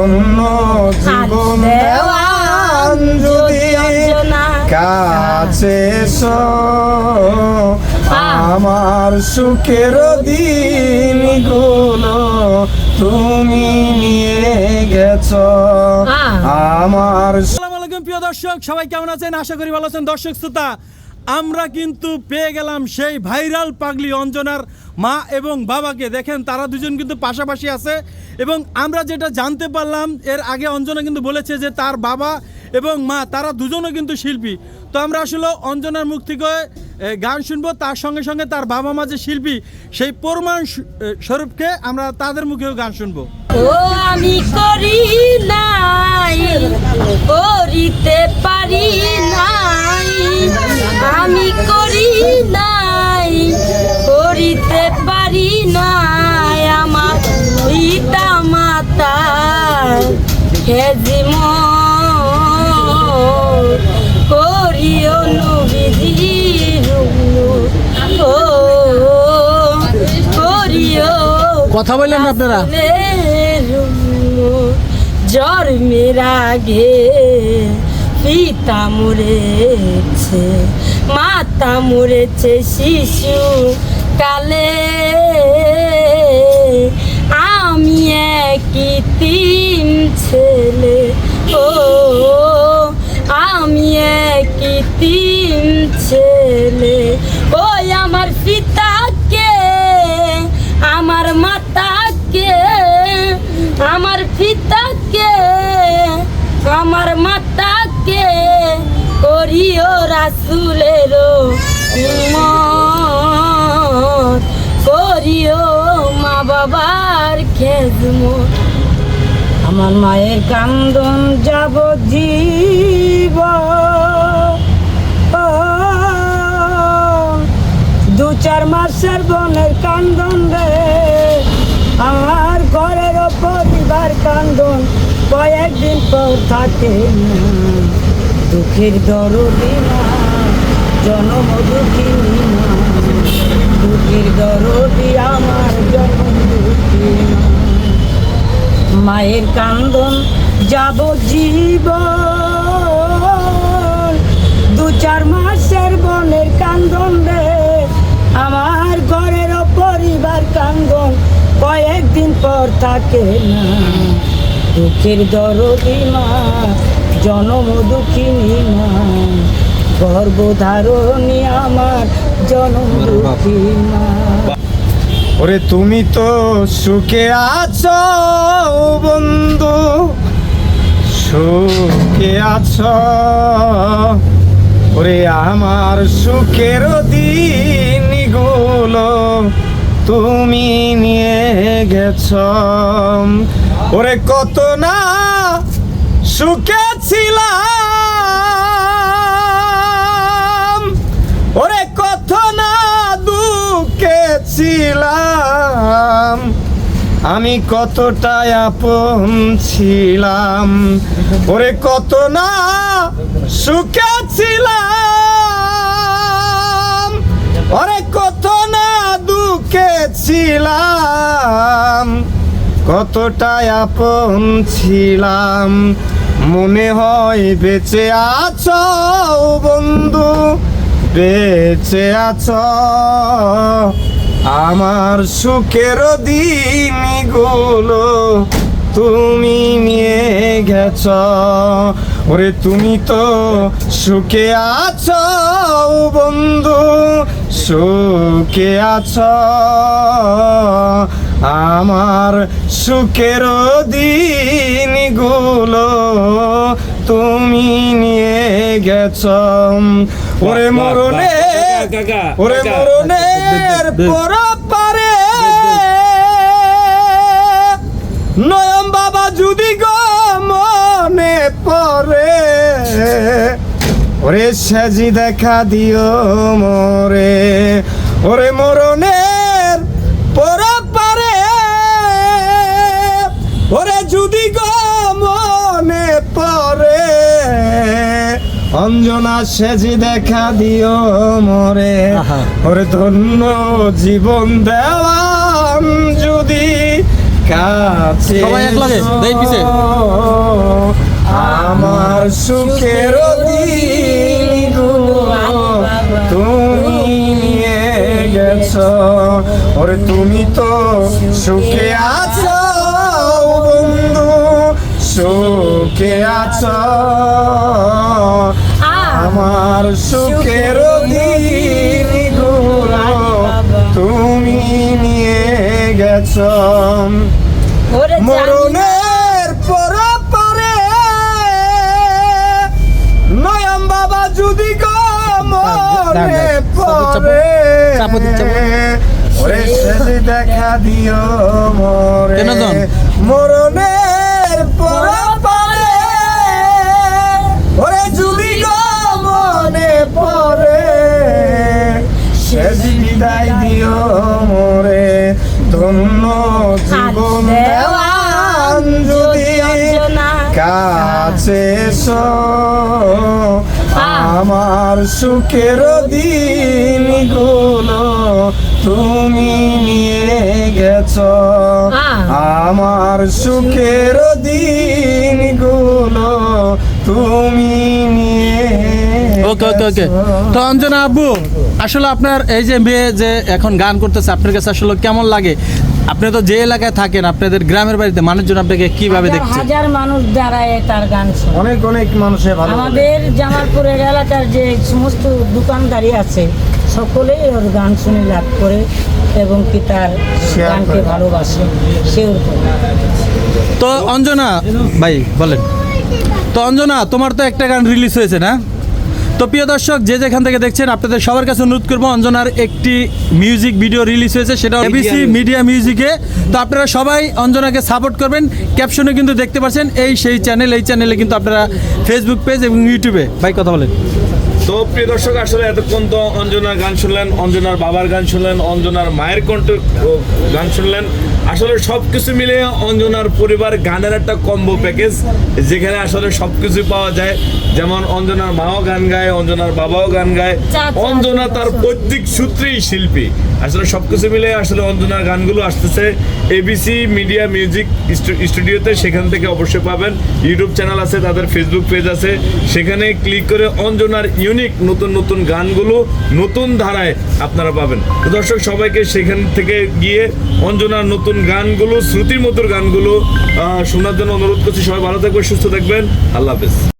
ধন্য জীবন দেওয়ান যদি কাছে আমার সুখের দিনগুলো তুমি নিয়ে গেছো। আমার আসসালামু আলাইকুম প্রিয় দর্শক সবাই কেমন আছেন? আশা করি ভালো আছেন। দর্শক শ্রোতা আমরা কিন্তু পেয়ে গেলাম সেই ভাইরাল পাগলি অঞ্জনার মা এবং বাবাকে। দেখেন, তারা দুজন কিন্তু পাশাপাশি আছে এবং আমরা যেটা জানতে পারলাম, এর আগে অঞ্জনা কিন্তু বলেছে যে তার বাবা এবং মা, তারা দুজনও কিন্তু শিল্পী। তো আমরা আসলে অঞ্জনার মুখ থেকে গান শুনব, তার সঙ্গে সঙ্গে তার বাবা মা যে শিল্পী, সেই প্রমাণ স্বরূপকে আমরা তাদের মুখেও গান শুনব। ও, আমি করি নাই, করিতে কথা বললেন আপনারা? জ্বর মেরা আগে পিতা মরেছে মাতা মরেছে শিশু কালে। আমি একই তিন ছেলে, ও, আমি একই তিন ছেলে। ওই আমার পিতাকে পিতাকে আমার মাতাকে করিও রাসুলের করিও মা বাবার খেজমত। আমার মায়ের কান্দন যাব জীব। দু চার মাসের বনের কান্দন রে। আমার ঘরের পরিবার কান্দন। কয়েকদিন পর থাকে দুঃখের দরদি না জনম দুঃখিনী না। দুঃখের দরদি আমার জনম দুঃখী না। মায়ের কান্দন যাব জীব দু চার মাসের বনের কান্দন রে, আমার ঘরের পরিবার কান্দন। কয়েকদিন পর থাকে না। দুঃখের দরদি মা জনম দুঃখিনী মা। গর্ভধারণী আমার জনম দুঃখী মা। ওরে তুমি তো সুখে আছো বন্ধু সুখে আছো। ওরে আমার সুখের দিনগুলো তুমি নিয়ে গেছ। ওরে কত না সুখে ছিলাম। ওরে কত না দুঃখে ছিলাম। আমি কতটা আপন ছিলাম। ওরে কত না সুখে ছিলাম। ওরে কত না দুঃখে ছিলাম। কতটা আপন ছিলাম। মনে হয় বেঁচে আছো বন্ধু, বেঁচে আছো। আমার সুখের দিনগুলো তুমি নিয়ে গেছ। ওরে তুমি তো সুখে আছো বন্ধু, সুখে আছো। আমার সুখের দিনগুলো তুমি নিয়ে গেছ ওরে মরণে ওরে মরণের পর পারে নয়ম বাবা যদি গো মনে পড়ে ওরে সাজি দেখা দিও মোরে ওরে মরণের অঞ্জনা সেজি দেখা দিও মরে। ওরে ধন্য জীবন দেওয়ান যদি কাছে। আমার সুখের তুমি নিয়ে গেছ। ওরে তুমি তো সুখে আছো বন্ধু সুখে আছো। আমার সুখের তুমি নিয়ে গেছ। মরণের পর পরে নয়ন বাবা যদি মরে পরে ওরে সেজে দেখা দিও মরে? মরণের পরে এসো। আমার সুখের দিনগুলো তুমি নিয়ে গেছো। আমার সুখের দিনগুলো তুমি নিয়ে ওকে ওকে ওকে। তো অঞ্জনা আব্বু আসলে আপনার এই যে মেয়ে যে এখন গান করতেছে আপনার কাছে আসলে কেমন লাগে? আপনি তো যে এলাকায় থাকেন আপনাদের গ্রামের বাড়িতে মানুষজন আপনাকে কীভাবে দেখছে? হাজার মানুষ দাঁড়ায় তার গান শোনে। অনেক অনেক মানুষের ভালো লাগে। আমাদের জামালপুরের এলাকার যে সমস্ত দোকানদারি আছে সকলেই ওর গান শুনে লাভ করে এবং কি তার গানকে ভালোবাসে সে তো অঞ্জনা ভাই বলেন। তো অঞ্জনা তোমার তো একটা গান রিলিজ হয়েছে না? তো প্রিয় দর্শক যে যেখান থেকে দেখছেন আপনাদের সবার কাছে অনুরোধ করব অঞ্জনার একটি মিউজিক ভিডিও রিলিজ হয়েছে সেটা এবিসি মিডিয়া মিউজিকে তো আপনারা সবাই অঞ্জনাকে সাপোর্ট করবেন। ক্যাপশনে কিন্তু দেখতে পাচ্ছেন এই সেই চ্যানেল এই চ্যানেলে কিন্তু আপনারা ফেসবুক পেজ এবং ইউটিউবে ভাই কথা বলেন। তো প্রিয় দর্শক আসলে এতক্ষণ তো অঞ্জনার গান শুনলেন অঞ্জনার বাবার গান শুনলেন অঞ্জনার মায়ের কণ্ঠ গান শুনলেন। আসলে সব কিছু মিলে অঞ্জনার পরিবার গানের একটা কম্বো প্যাকেজ যেখানে আসলে সব কিছু পাওয়া যায়। যেমন অঞ্জনার মাও গান গায় অঞ্জনার বাবাও গান গায়। অঞ্জনা তার প্রত্যেক সূত্রেই শিল্পী। আসলে সব কিছু মিলে আসলে অঞ্জনার গানগুলো আসতেছে। এবিসি মিডিয়া মিউজিক স্টুডিওতে সেখান থেকে অবশ্যই পাবেন। ইউটিউব চ্যানেল আছে তাদের ফেসবুক পেজ আছে। সেখানে ক্লিক করে অঞ্জনার ইউনিক নতুন নতুন গানগুলো নতুন ধারায় আপনারা পাবেন। দর্শক সবাইকে সেখান থেকে গিয়ে অঞ্জনার নতুন গানগুলো, শ্রুতির মধুর গানগুলো শোনার জন্য অনুরোধ করছি। সবাই ভালো থাকবেন, সুস্থ থাকবেন। আল্লাহ হাফেজ।